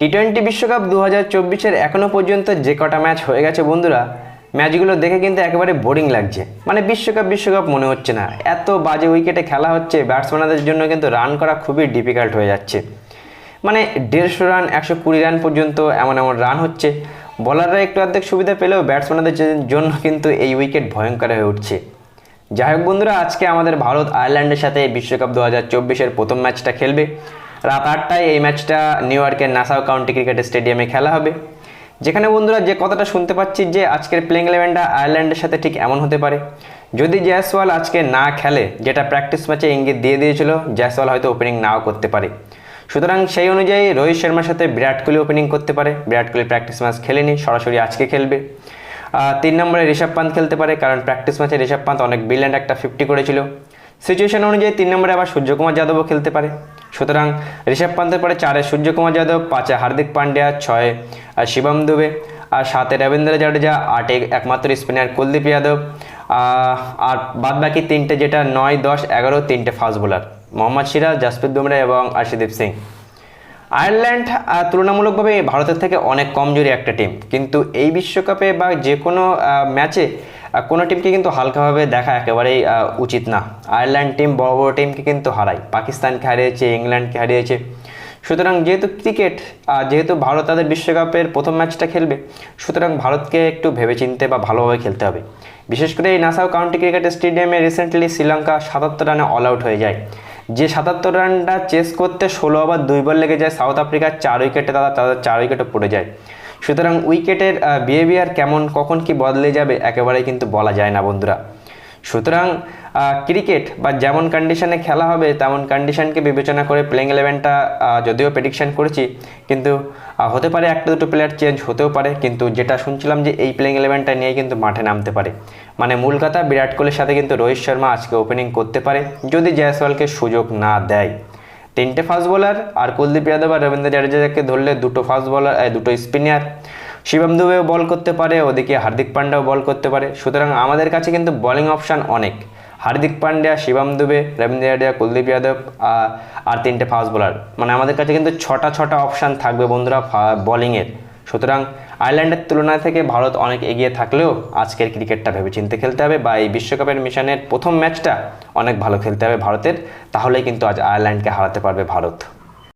T twenty বিশ্বকাপ দু হাজার চব্বিশের এখনও পর্যন্ত যে কটা ম্যাচ হয়ে গেছে বন্ধুরা, ম্যাচগুলো দেখে কিন্তু একেবারে বোরিং লাগছে। মানে বিশ্বকাপ বিশ্বকাপ মনে হচ্ছে না। এত বাজে উইকেটে খেলা হচ্ছে, ব্যাটসম্যানদের জন্য কিন্তু রান করা খুবই ডিফিকাল্ট হয়ে যাচ্ছে। মানে দেড়শো রান, একশো কুড়ি রান পর্যন্ত এমন এমন রান হচ্ছে। বলাররা একটু অর্ধেক সুবিধা পেলেও ব্যাটসম্যানদের জন্য কিন্তু এই উইকেট ভয়ঙ্কর হয়ে উঠছে। যাই হোক বন্ধুরা, আজকে আমাদের ভারত আয়ারল্যান্ডের সাথে বিশ্বকাপ দু হাজার চব্বিশের প্রথম ম্যাচটা খেলবে। রাত আটটায় এই ম্যাচটা নিউ ইয়র্কের নাসাও কাউন্টি ক্রিকেট স্টেডিয়ামে খেলা হবে। যেখানে বন্ধুরা যে কথাটা শুনতে পাচ্ছি যে আজকের প্লেইং ইলেভেনটা আয়ারল্যান্ডের সাথে ঠিক এমন হতে পারে। যদি জয়সওয়াল আজকে না খেলে, যেটা প্র্যাকটিস ম্যাচে ইঙ্গিত দিয়ে দিয়েছিল, জয়সওয়াল হয়তো ওপেনিং নাও করতে পারে। সুতরাং সেই অনুযায়ী রোহিত শর্মার সাথে বিরাট কোহলি ওপেনিং করতে পারে। বিরাট কোহলি প্র্যাকটিস ম্যাচ খেলেনি, সরাসরি আজকে খেলবে। তিন নম্বরে ঋষভ পান্ত খেলতে পারে, কারণ প্র্যাকটিস ম্যাচে ঋষভ পান্ত অনেক ব্রিলিয়ান্ট একটা ফিফটি করেছিল। সিচুয়েশন অনুযায়ী তিন নম্বরে আবার সূর্যকুমার যাদবও খেলতে পারে। সুতরাং ঋষভ পান্তের পরে চারে সূর্যকুমার যাদব, পাঁচে হার্দিক পান্ডিয়া, ছয়ে শিবম দুবে, আর সাতে রবীন্দ্র জাডেজা, আটে একমাত্র স্পিনার কুলদীপ যাদব আর বাদ বাকি তিনটে যেটা নয়, দশ, এগারো, তিনটে ফাস্ট বোলার। মোহাম্মদ সিরাজ, জাসপ্রীত দুমরা এবং আশিদীপ সিং। আয়ারল্যান্ড তুলনামূলকভাবে ভারতের থেকে অনেক কমজোরি একটা টিম কিন্তু এই বিশ্বকাপে বা যে কোনো ম্যাচে কোনো টিমকে কিন্তু হালকাভাবে দেখা একেবারেই উচিত না। আয়ারল্যান্ড টিম বড় বড় টিমকে কিন্তু হারায়। পাকিস্তানকে হারিয়েছে, ইংল্যান্ডকে হারিয়েছে। সুতরাং যেহেতু ক্রিকেট যেহেতু ভারত তাদের বিশ্বকাপের প্রথম ম্যাচটা খেলবে, সুতরাং ভারতকে একটু ভেবেচিন্তে বা ভালোভাবে খেলতে হবে। বিশেষ করে এই নাসাও কাউন্টি ক্রিকেট স্টেডিয়ামে রিসেন্টলি শ্রীলঙ্কা সাতাত্তর রানে অল আউট হয়ে যায়। যে সাতাত্তর রানটা চেস করতে ষোলো ওভার দুই বল লেগে যায় সাউথ আফ্রিকার চার উইকেটে তারা তাদের চার উইকেটে পড়ে যায়। সুতরাং উইকেটের বিহেভিয়ার কেমন, কখন কি বদলে যাবে, একেবারেই কিন্তু বলা যায় না বন্ধুরা। সুতরাং ক্রিকেট বা যেমন কন্ডিশনে খেলা হবে, তেমন কন্ডিশনকে বিবেচনা করে প্লেইং ইলেভেনটা যদিও প্রেডিকশন করেছি, কিন্তু হতে পারে একটা দুটো প্লেয়ার চেঞ্জ হতেও পারে, কিন্তু যেটা শুনছিলাম যে এই প্লেইং ইলেভেনটা নিয়ে কিন্তু মাঠে নামতে পারে। মানে মূল কথা, বিরাট কোহলির সাথে কিন্তু রোহিত শর্মা আজকে ওপেনিং করতে পারে, যদি জয়সওয়ালকে সুযোগ না দেয়। তিনটে ফাস্ট বোলার আর কুলদীপ যাদব আর রবীন্দ্র জাডেজাকে ধরলে দুটো ফাস্ট বোলার দুটো স্পিনার শিবম দুবেও বল করতে পারে, ওদিকে হার্দিক পান্ডাও বল করতে পারে। সুতরাং আমাদের কাছে কিন্তু বোলিং অপশান অনেক। হার্দিক পান্ডিয়া শিবম দুবে রবীন্দ্র জাডেজা কুলদীপ যাদব আর তিনটে ফাস্ট বোলার মানে আমাদের কাছে কিন্তু ছটা ছটা অপশান থাকবে বন্ধুরা বোলিংয়ের সুতরাং আয়ারল্যান্ডের তুলনা থেকে ভারত অনেক এগিয়ে থাকলেও আজকের ক্রিকেটটা ভেবেচিন্তে খেলতে হবে বা এই বিশ্বকাপের মিশনের প্রথম ম্যাচটা অনেক ভালো খেলতে হবে ভারতের। তাহলেই কিন্তু আজ আয়ারল্যান্ডকে হারাতে পারবে ভারত।